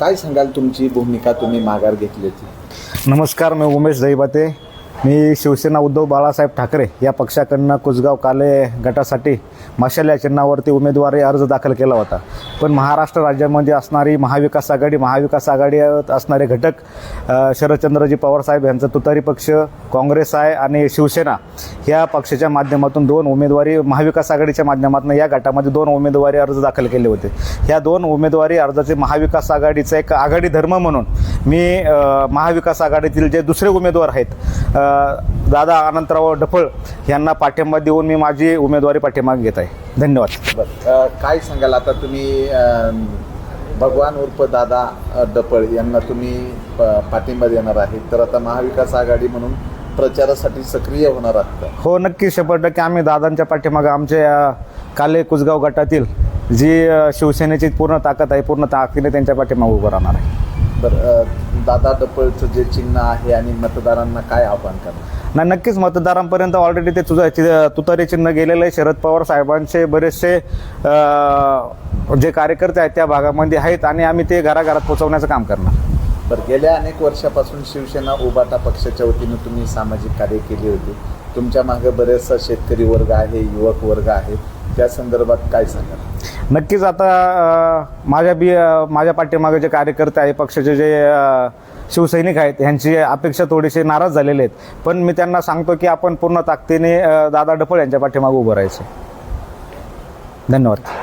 काय सांगाल तुमची भूमिका तुम्ही माघार घेतली होती? नमस्कार मी उमेश दैबाते. मी शिवसेना उद्धव बाळासाहेब ठाकरे या पक्षाकडनं कुसगाव काले गटासाठी मशाल या चिन्हावरती उमेदवारी अर्ज दाखल केला होता. पण महाराष्ट्र राज्यामध्ये असणारी महाविकास आघाडी महाविकास आघाडी असणारे घटक शरदचंद्रजी पवारसाहेब यांचा तुतारी पक्ष काँग्रेस आहे आणि शिवसेना ह्या पक्षाच्या माध्यमातून दोन उमेदवारी महाविकास आघाडीच्या माध्यमातून या गटामध्ये दोन उमेदवारी अर्ज दाखल केले होते. ह्या दोन उमेदवारी अर्जाचे महाविकास आघाडीचा एक आघाडी धर्म म्हणून मी महाविकास आघाडीतील जे दुसरे उमेदवार आहेत दादा अनंतराव डफळ यांना पाठिंबा देऊन मी माझी उमेदवारी पाठीमागे घेत आहे. धन्यवाद. बरं काय सांगाल? आता तुम्ही भगवान उर्फ दादा डपळ यांना तुम्ही पाठिंबा देणार आहे तर आता महाविकास आघाडी म्हणून प्रचारासाठी सक्रिय होणार आहात? हो नक्की शंभर टक्के. आम्ही दादांच्या पाठीमागे आमचे अ, काले कुसगाव गटातील जी शिवसेनेची पूर्ण ताकद आहे पूर्ण ताकदीने त्यांच्या पाठीमागे उभं राहणार आहे. बरं अ, दादा डपळचं जे चिन्ह आहे आणि मतदारांना काय आव्हान करणार? नाही नक्कीच मतदारांपर्यंत ऑलरेडी ते तुझं तुतारी चिन्ह गेलेलं आहे. शरद पवार साहेबांचे बरेचसे जे कार्यकर्ते आहेत त्या भागामध्ये आहेत आणि आम्ही ते घराघरात पोहोचवण्याचं काम करणार. बरं गेल्या अनेक वर्षापासून शिवसेना उबाटा पक्षाच्या वतीनं तुम्ही सामाजिक कार्य केले होते. तुमच्या मागे बरेचसा शेतकरी वर्ग आहे युवक वर्ग आहे. त्या संदर्भात काय सांगाल? नक्कीच आता माझ्या बी माझ्या पाठीमागे जे कार्यकर्ते आहे पक्षाचे जे शिवसैनिक आहेत ह्यांची अपेक्षा थोडीशी नाराज झालेले आहेत. पण मी त्यांना सांगतो की आपण पूर्ण ताकदीने दादा डफळ यांच्या पाठीमागे उभं राहायचं. धन्यवाद.